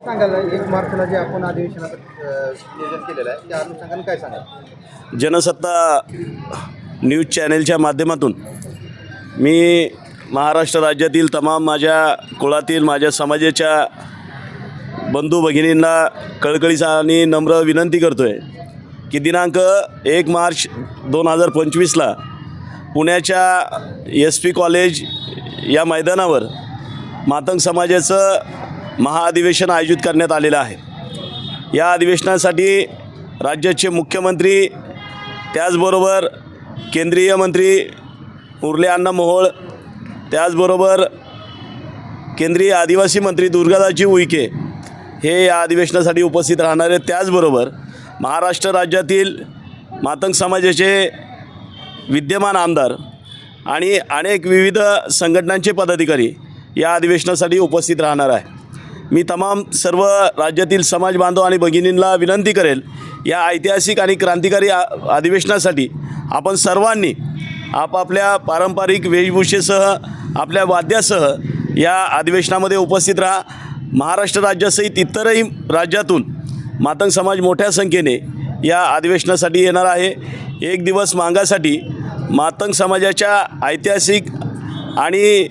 एक मार्चला जे आपण अधिवेशनाचं नियोजन केलेलं आहे त्या अनुषंगाने काय सांगाल? जनसत्ता न्यूज चॅनेलच्या माध्यमातून मी महाराष्ट्र राज्यातील तमाम माझ्या कुळातील माझ्या समाजाच्या बंधू भगिनींना कळकळीचा आणि नम्र विनंती करतो आहे की दिनांक एक मार्च दोन हजार पंचवीसला पुण्याच्या एस पी कॉलेज या मैदानावर मातंग समाजाचं महाअधिवेशन आयोजित करण्यात आलेलं आहे. या अधिवेशनासाठी राज्याचे मुख्यमंत्री त्याचबरोबर केंद्रीय मंत्री मुरले अण्णा मोहोळ त्याचबरोबर केंद्रीय आदिवासी मंत्री दुर्गादाजी उईके हे या अधिवेशनासाठी उपस्थित राहणार आहेत. त्याचबरोबर महाराष्ट्र राज्यातील मातंग समाजाचे विद्यमान आमदार आणि अनेक विविध संघटनांचे पदाधिकारी या अधिवेशनासाठी उपस्थित राहणार आहे मी तमाम सर्व राज्यातील समाज बांधव आणि भगिनींना विनंती करेल या ऐतिहासिक आणि क्रांतिकारी आ अधिवेशनासाठी आपण सर्वांनी आपापल्या पारंपरिक वेशभूषेसह आपल्या वाद्यासह या अधिवेशनामध्ये उपस्थित राहा. महाराष्ट्र राज्यासहित इतरही राज्यातून मातंग समाज मोठ्या संख्येने या अधिवेशनासाठी येणार आहे. एक दिवस मागासाठी मातंग समाजाच्या ऐतिहासिक आणि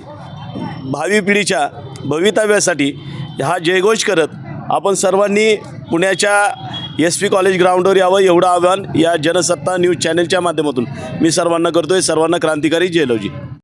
भावी पिढीच्या भवितव्यासाठी हा जयघोष करत आपण सर्वांनी पुण्याच्या एस पी कॉलेज ग्राउंडवर यावं एवढं आव्हान या जनसत्ता न्यूज चॅनलच्या माध्यमातून मी सर्वांना करतो आहे सर्वांना क्रांतिकारी जयलोजी.